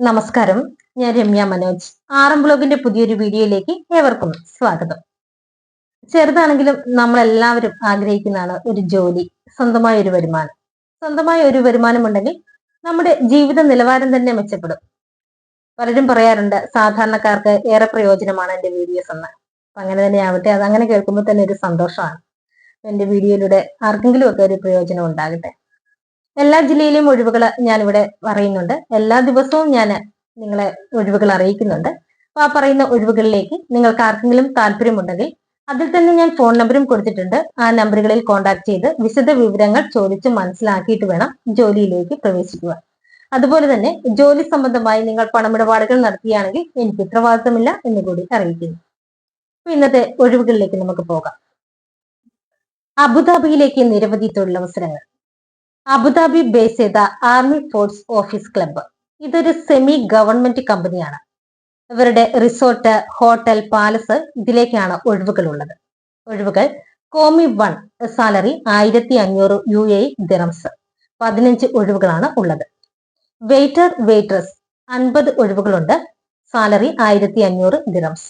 നമസ്കാരം. ഞാൻ രമ്യ മനോജ്. ആറം ബ്ലോഗിന്റെ പുതിയൊരു വീഡിയോയിലേക്ക് ഏവർക്കും സ്വാഗതം. ചെറുതാണെങ്കിലും നമ്മൾ എല്ലാവരും ആഗ്രഹിക്കുന്നതാണ് ഒരു ജോലി സ്വന്തമായ ഒരു വരുമാനം. സ്വന്തമായ ഒരു വരുമാനം ഉണ്ടെങ്കിൽ നമ്മുടെ ജീവിത നിലവാരം തന്നെ മെച്ചപ്പെടും. പലരും പറയാറുണ്ട് സാധാരണക്കാർക്ക് ഏറെ പ്രയോജനമാണ് എന്റെ വീഡിയോസ് എന്ന്. അങ്ങനെ തന്നെ ആവട്ടെ അത് അങ്ങനെ കേൾക്കുമ്പോൾ തന്നെ ഒരു സന്തോഷമാണ്. എന്റെ വീഡിയോയിലൂടെ ആർക്കെങ്കിലും ഒക്കെ ഒരു പ്രയോജനം ഉണ്ടാകട്ടെ. എല്ലാ ജില്ലയിലെയും ഒഴിവുകൾ ഞാനിവിടെ പറയുന്നുണ്ട്. എല്ലാ ദിവസവും ഞാൻ നിങ്ങളെ ഒഴിവുകൾ അറിയിക്കുന്നുണ്ട്. അപ്പൊ ആ പറയുന്ന ഒഴിവുകളിലേക്ക് നിങ്ങൾക്ക് ആർക്കെങ്കിലും താല്പര്യമുണ്ടെങ്കിൽ അതിൽ തന്നെ ഞാൻ ഫോൺ നമ്പറും കൊടുത്തിട്ടുണ്ട്. ആ നമ്പറുകളിൽ കോൺടാക്ട് ചെയ്ത് വിശദ വിവരങ്ങൾ ചോദിച്ച് മനസ്സിലാക്കിയിട്ട് വേണം ജോലിയിലേക്ക് പ്രവേശിക്കുക. അതുപോലെ തന്നെ ജോലി സംബന്ധമായി നിങ്ങൾ പണമിടപാടുകൾ നടത്തുകയാണെങ്കിൽ എനിക്ക് ഉത്തരവാദിത്തമില്ല എന്ന് കൂടി അറിയിക്കുന്നു. ഇന്നത്തെ ഒഴിവുകളിലേക്ക് നമുക്ക് പോകാം. അബുദാബിയിലേക്ക് നിരവധി തൊഴിലവസരങ്ങൾ. അബുദാബി ബേസ് ചെയ്ത ആർമി ഫോഴ്സ് ഓഫീസ് ക്ലബ്ബ് ഇതൊരു സെമി ഗവൺമെന്റ് കമ്പനിയാണ് ഇവരുടെ റിസോർട്ട് ഹോട്ടൽ പാലസ് ഇതിലേക്കാണ് ഒഴിവുകൾ ഉള്ളത് ഒഴിവുകൾ കോമി വൺ സാലറി ആയിരത്തി അഞ്ഞൂറ് യു എ ദിറംസ് പതിനഞ്ച് ഒഴിവുകളാണ് ഉള്ളത്. വെയിറ്റർ വെയിറ്റ്രസ് അൻപത് ഒഴിവുകളുണ്ട്. സാലറി ആയിരത്തി അഞ്ഞൂറ് ദിറംസ്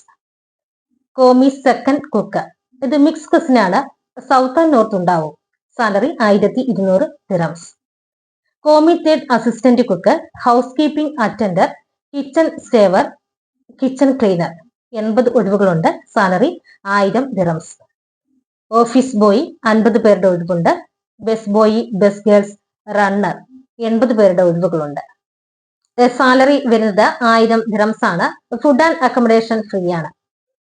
കോമി സെക്കൻഡ് കുക്ക് ഇത് മിക്സ് കസിനാണ് സൗത്ത് ആൻഡ് നോർത്ത് ഉണ്ടാവും. സാലറി ആയിരത്തി ഇരുന്നൂറ് dirhams commis third assistant cook housekeeping attendant kitchen steward kitchen cleaner എൺപത് ഒഴിവുകളുണ്ട് സാലറി ആയിരം ദിറംസ് ഓഫീസ് ബോയ് അൻപത് പേരുടെ ഒഴിവുണ്ട്. Bus boy bus girls runner എൺപത് പേരുടെ ഒഴിവുകളുണ്ട്. സാലറി വരുന്നത് ആയിരം ദിറംസ് ആണ്. ഫുഡ് ആൻഡ് അക്കോമഡേഷൻ ഫ്രീ ആണ്.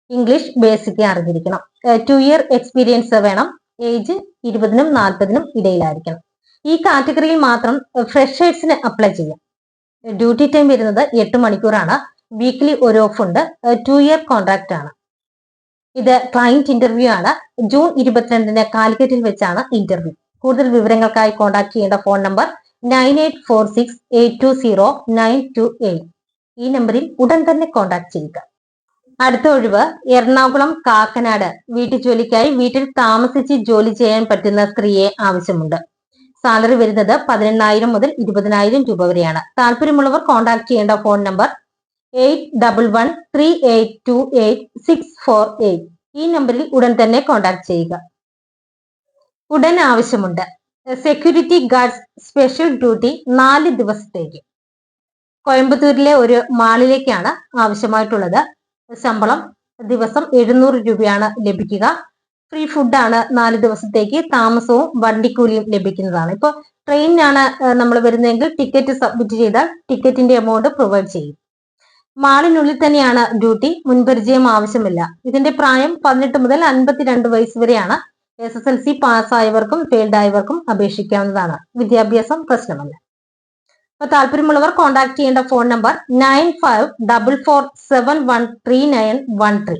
ഇംഗ്ലീഷ് ബേസിക് അറിഞ്ഞിരിക്കണം. ടു ഇയർ എക്സ്പീരിയൻസ് വേണം. ഏജ് ഇരുപതിനും നാൽപ്പതിനും ഇടയിലായിരിക്കണം. ഈ കാറ്റഗറിയിൽ മാത്രം ഫ്രഷേഴ്സിന് അപ്ലൈ ചെയ്യാം. ഡ്യൂട്ടി ടൈം വരുന്നത് എട്ട് മണിക്കൂറാണ്. വീക്ക്ലി ഒരു ഓഫ് ഉണ്ട്. ടു ഇയർ കോൺട്രാക്റ്റ് ആണ്. ഇത് ക്ലയന്റ് ഇന്റർവ്യൂ ആണ്. ജൂൺ ഇരുപത്തിരണ്ടിന് കാലിക്കറ്റിൽ വെച്ചാണ് ഇന്റർവ്യൂ കൂടുതൽ വിവരങ്ങൾക്കായി കോൺടാക്ട് ചെയ്യേണ്ട phone number nine eight four six eight two zero nine two eight ഈ നമ്പറിൽ ഉടൻ തന്നെ കോൺടാക്ട് ചെയ്യുക. അടുത്ത ഒഴിവ് എറണാകുളം കാക്കനാട്. വീട്ടുജോലിക്കായി വീട്ടിൽ താമസിച്ച് ജോലി ചെയ്യാൻ പറ്റുന്ന സ്ത്രീയെ ആവശ്യമുണ്ട്. സാലറി വരുന്നത് പതിനെണ്ണായിരം മുതൽ ഇരുപതിനായിരം രൂപ വരെയാണ്. താല്പര്യമുള്ളവർ കോൺടാക്ട് ചെയ്യേണ്ട phone number eight double one three eight two eight six four eight. ഈ നമ്പറിൽ ഉടൻ തന്നെ കോൺടാക്ട് ചെയ്യുക. ഉടൻ ആവശ്യമുണ്ട്. സെക്യൂരിറ്റി ഗാർഡ്സ് സ്പെഷ്യൽ ഡ്യൂട്ടി നാല് ദിവസത്തേക്ക്. കോയമ്പത്തൂരിലെ ഒരു മാളിലേക്കാണ് ആവശ്യമായിട്ടുള്ളത്. ശമ്പളം ദിവസം എഴുന്നൂറ് രൂപയാണ് ലഭിക്കുക. ഫ്രീ ഫുഡാണ് നാല് ദിവസത്തേക്ക് താമസവും വണ്ടിക്കൂലിയും ലഭിക്കുന്നതാണ്. ഇപ്പോൾ ട്രെയിനിനാണ് നമ്മൾ വരുന്നതെങ്കിൽ ടിക്കറ്റ് സബ്മിറ്റ് ചെയ്താൽ ടിക്കറ്റിന്റെ എമൗണ്ട് പ്രൊവൈഡ് ചെയ്യും. മാളിനുള്ളിൽ തന്നെയാണ് ഡ്യൂട്ടി മുൻപരിചയം ആവശ്യമില്ല. ഇതിന്റെ പ്രായം പതിനെട്ട് മുതൽ അൻപത്തിരണ്ട് വയസ്സ് വരെയാണ്. എസ് എസ് എൽ സി പാസ്സായവർക്കും ഫെയിൽഡ് ആയവർക്കും അപേക്ഷിക്കാവുന്നതാണ്. വിദ്യാഭ്യാസം പ്രശ്നമല്ല. അപ്പൊ താല്പര്യമുള്ളവർ കോൺടാക്ട് ചെയ്യേണ്ട phone number nine five double four seven one three nine one three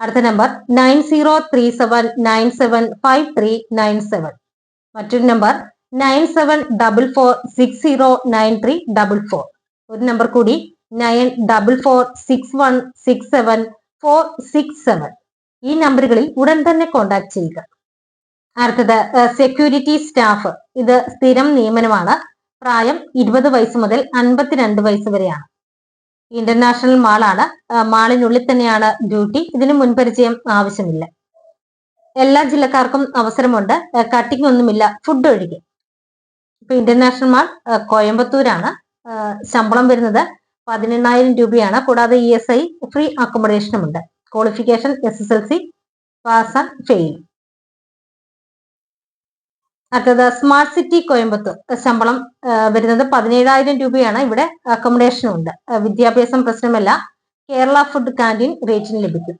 അടുത്ത number nine zero three seven nine seven five three nine seven മറ്റൊരു number nine seven double four six zero nine three double four ഒരു number കൂടി nine double four six one six seven four six seven ഈ നമ്പറുകളിൽ ഉടൻ തന്നെ contact ചെയ്യുക. അടുത്തത് security staff ഇത് സ്ഥിരം നിയമനമാണ്. പ്രായം ഇരുപത് വയസ്സ് മുതൽ അൻപത്തിരണ്ട് വയസ്സ് വരെയാണ്. ഇന്റർനാഷണൽ മാളാണ് മാളിനുള്ളിൽ തന്നെയാണ് ഡ്യൂട്ടി ഇതിന് മുൻപരിചയം ആവശ്യമില്ല. എല്ലാ ജില്ലക്കാർക്കും അവസരമുണ്ട്. കട്ടിങ് ഒന്നുമില്ല ഫുഡ് ഒഴികെ. ഇപ്പൊ ഇന്റർനാഷണൽ മാൾ കോയമ്പത്തൂരാണ്. ശമ്പളം വരുന്നത് പതിനെണ്ണായിരം രൂപയാണ്. കൂടാതെ ഇ എസ് ഐ ഫ്രീ അക്കോമഡേഷനും ഉണ്ട്. Qualification S S L C pass and fail അടുത്തത് സ്മാർട്ട് സിറ്റി കോയമ്പത്തൂർ. ശമ്പളം വരുന്നത് പതിനേഴായിരം രൂപയാണ്. ഇവിടെ അക്കോമഡേഷൻ ഉണ്ട്. വിദ്യാഭ്യാസം പ്രശ്നമല്ല. കേരള ഫുഡ് കാന്റീൻ റേറ്റിന് ലഭിക്കും.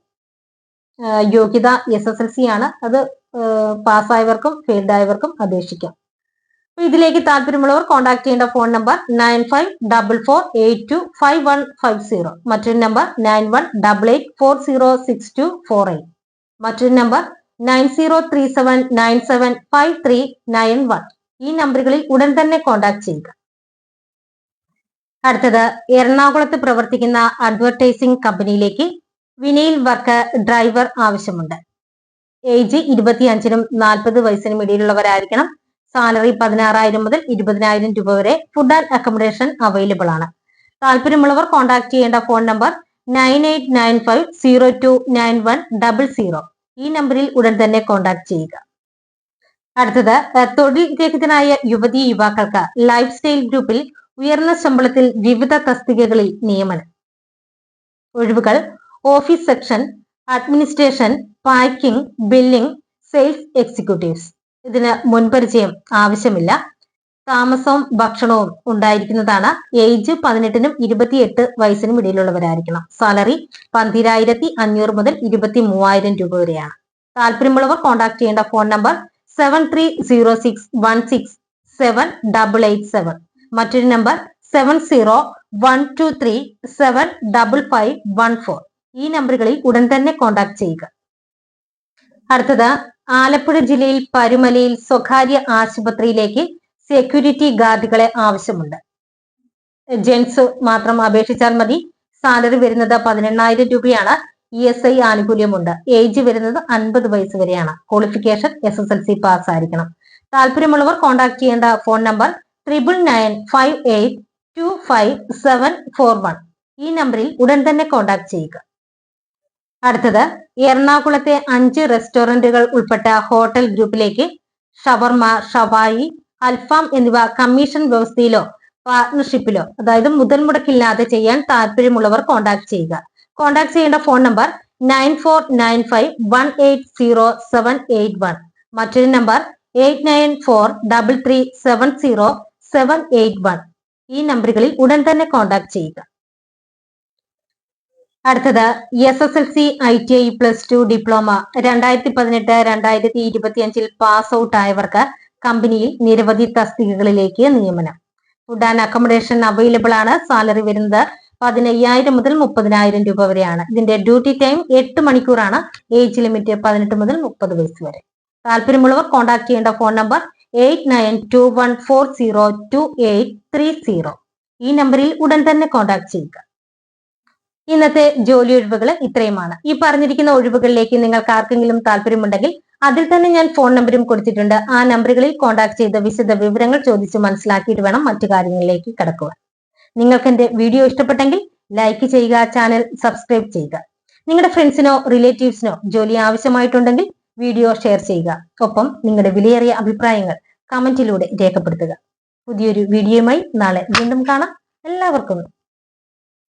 യോഗ്യത എസ് എസ് എൽ സി ആണ്. അത് പാസ്സായവർക്കും ഫെയിൽഡായവർക്കും അപേക്ഷിക്കാം. ഇതിലേക്ക് താല്പര്യമുള്ളവർ കോൺടാക്ട് ചെയ്യേണ്ട phone number nine five double four eight two five one five zero മറ്റൊരു number nine one double eight four zero six two four eight മറ്റൊരു number nine zero three seven nine seven five three nine one. ഈ നമ്പറുകളിൽ ഉടൻ തന്നെ contact ചെയ്യുക. അടുത്തത് എറണാകുളത്ത് പ്രവർത്തിക്കുന്ന അഡ്വർടൈസിംഗ് കമ്പനിയിലേക്ക് വിനയിൽ വർക്ക് ഡ്രൈവർ ആവശ്യമുണ്ട്. ഏജ് ഇരുപത്തിയഞ്ചിനും നാൽപ്പത് വയസ്സിനും ഇടയിലുള്ളവരായിരിക്കണം. സാലറി പതിനാറായിരം മുതൽ ഇരുപതിനായിരം രൂപ വരെ ഫുഡ് ആൻഡ് അക്കോമഡേഷൻ അവൈലബിൾ ആണ്. താല്പര്യമുള്ളവർ കോൺടാക്ട് ചെയ്യേണ്ട phone number nine eight nine five zero two nine one double zero. ഈ നമ്പറിൽ ഉടൻ തന്നെ കോൺടാക്ട് ചെയ്യുക. അടുത്തത് തൊഴിൽ രഹിതനായ യുവതി യുവാക്കൾക്ക് ലൈഫ് സ്റ്റൈൽ ഗ്രൂപ്പിൽ ഉയർന്ന ശമ്പളത്തിൽ വിവിധ തസ്തികകളിൽ നിയമനം. ഒഴിവുകൾ office section administration packing billing sales executives ഇതിന് മുൻപരിചയം ആവശ്യമില്ല. താമസവും ഭക്ഷണവും ഉണ്ടായിരിക്കുന്നതാണ് ഏജ് പതിനെട്ടിനും ഇരുപത്തിയെട്ട് വയസ്സിനും ഇടയിലുള്ളവരായിരിക്കണം. സാലറി പന്തിരായിരത്തി അഞ്ഞൂറ് മുതൽ ഇരുപത്തി മൂവായിരം രൂപ വരെയാണ്. താല്പര്യമുള്ളവർ കോൺടാക്ട് ചെയ്യേണ്ട phone number seven three zero six one six seven double eight seven മറ്റൊരു number seven zero one two three seven double five one four ഈ നമ്പറുകളിൽ ഉടൻ തന്നെ കോൺടാക്ട് ചെയ്യുക. അടുത്തത് ആലപ്പുഴ ജില്ലയിൽ പരുമലയിൽ സ്വകാര്യ ആശുപത്രിയിലേക്ക് സെക്യൂരിറ്റി ഗാർഡുകളെ ആവശ്യമുണ്ട്. ജെൻസ് മാത്രം അപേക്ഷിച്ചാൽ മതി. സാലറി വരുന്നത് പതിനെണ്ണായിരം രൂപയാണ്. ഇ എസ് ഐ ആനുകൂല്യമുണ്ട്. ഏജ് വരുന്നത് അൻപത് വയസ്സ് വരെയാണ്. Qualification S S L C pass ആയിരിക്കണം. താല്പര്യമുള്ളവർ കോൺടാക്ട് ചെയ്യേണ്ട phone number triple nine five eight two five seven four one ഈ നമ്പറിൽ ഉടൻ തന്നെ കോൺടാക്ട് ചെയ്യുക. അടുത്തത് എറണാകുളത്തെ അഞ്ച് റെസ്റ്റോറന്റുകൾ ഉൾപ്പെട്ട ഹോട്ടൽ ഗ്രൂപ്പിലേക്ക് ഷവർമ ഷവായി അൽഫാം എന്നിവ കമ്മീഷൻ വ്യവസ്ഥയിലോ പാർട്ണർഷിപ്പിലോ അതായത് മുതൽ മുടക്കില്ലാതെ ചെയ്യാൻ താല്പര്യമുള്ളവർ കോൺടാക്ട് ചെയ്യുക. കോൺടാക്ട് ചെയ്യേണ്ട phone number nine four nine five one eight zero seven eight one. മറ്റൊരു number eight nine four double three seven zero seven eight one. ഈ നമ്പറുകളിൽ ഉടൻ തന്നെ കോൺടാക്ട് ചെയ്യുക. അടുത്തത് S S L C I T I plus two diploma രണ്ടായിരത്തി പതിനെട്ട് രണ്ടായിരത്തി ഇരുപത്തി അഞ്ചിൽ പാസ് ഔട്ട് ആയവർക്ക് കമ്പനിയിൽ നിരവധി തസ്തികകളിലേക്ക് നിയമനം. ഫുഡ് ആൻഡ് അക്കോമഡേഷൻ അവൈലബിൾ ആണ്. സാലറി വരുന്നത് പതിനയ്യായിരം മുതൽ മുപ്പതിനായിരം രൂപ വരെയാണ്. ഇതിന്റെ ഡ്യൂട്ടി ടൈം എട്ട് മണിക്കൂറാണ്. ഏജ് ലിമിറ്റ് പതിനെട്ട് മുതൽ മുപ്പത് വയസ്സ് വരെ. താല്പര്യമുള്ളവർ കോൺടാക്ട് ചെയ്യേണ്ട phone number eight nine two one four zero two eight three zero. ഈ നമ്പറിൽ ഉടൻ തന്നെ കോൺടാക്ട് ചെയ്യുക. ഇന്നത്തെ ജോലി ഒഴിവുകൾ ഇത്രയുമാണ്. ഈ പറഞ്ഞിരിക്കുന്ന ഒഴിവുകളിലേക്ക് നിങ്ങൾക്ക് ആർക്കെങ്കിലും താല്പര്യമുണ്ടെങ്കിൽ അതിൽ തന്നെ ഞാൻ ഫോൺ നമ്പറും കൊടുത്തിട്ടുണ്ട്. ആ നമ്പറുകളിൽ കോൺടാക്ട് ചെയ്ത് വിശദ വിവരങ്ങൾ ചോദിച്ച് മനസ്സിലാക്കിയിട്ട് വേണം മറ്റു കാര്യങ്ങളിലേക്ക് കിടക്കുവാൻ. നിങ്ങൾക്ക് എന്റെ വീഡിയോ ഇഷ്ടപ്പെട്ടെങ്കിൽ ലൈക്ക് ചെയ്യുക ചാനൽ സബ്സ്ക്രൈബ് ചെയ്യുക. നിങ്ങളുടെ ഫ്രണ്ട്സിനോ റിലേറ്റീവ്സിനോ ജോലി ആവശ്യമായിട്ടുണ്ടെങ്കിൽ വീഡിയോ ഷെയർ ചെയ്യുക. ഒപ്പം നിങ്ങളുടെ വിലയേറിയ അഭിപ്രായങ്ങൾ കമന്റിലൂടെ രേഖപ്പെടുത്തുക. പുതിയൊരു വീഡിയോയുമായി നാളെ വീണ്ടും കാണാം. എല്ലാവർക്കും